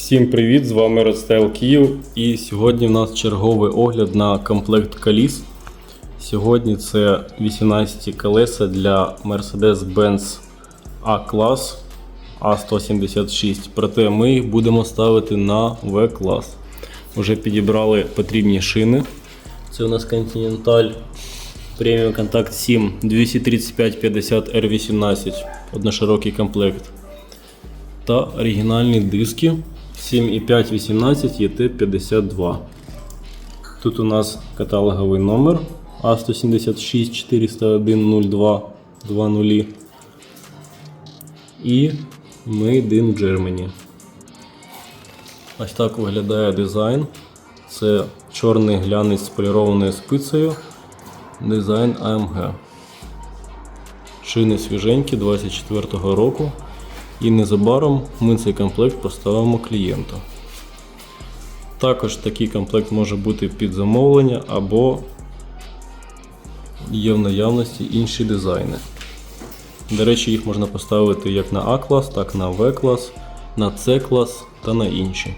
Всім привіт! З вами Ростел Київ. І сьогодні в нас черговий огляд на комплект коліс. Сьогодні це 18 колеса для Mercedes-Benz A-клас A176. Проте ми їх будемо ставити на V-клас. Вже підібрали потрібні шини. Це у нас Continental Premium Contact 7 235-50 R18. Одноширокий комплект та оригінальні диски 7,518 ET52. Тут у нас каталоговий номер А176 401 02 20 і Made in Germany. Ось так виглядає дизайн. Це чорний глянець з полірованою спицею. Дизайн AMG. Шини свіженькі 24-го року. І незабаром ми цей комплект поставимо клієнту. Також такий комплект може бути під замовлення або є в наявності інші дизайни. До речі, їх можна поставити як на А-клас, так на В-клас, на С-клас та на інші.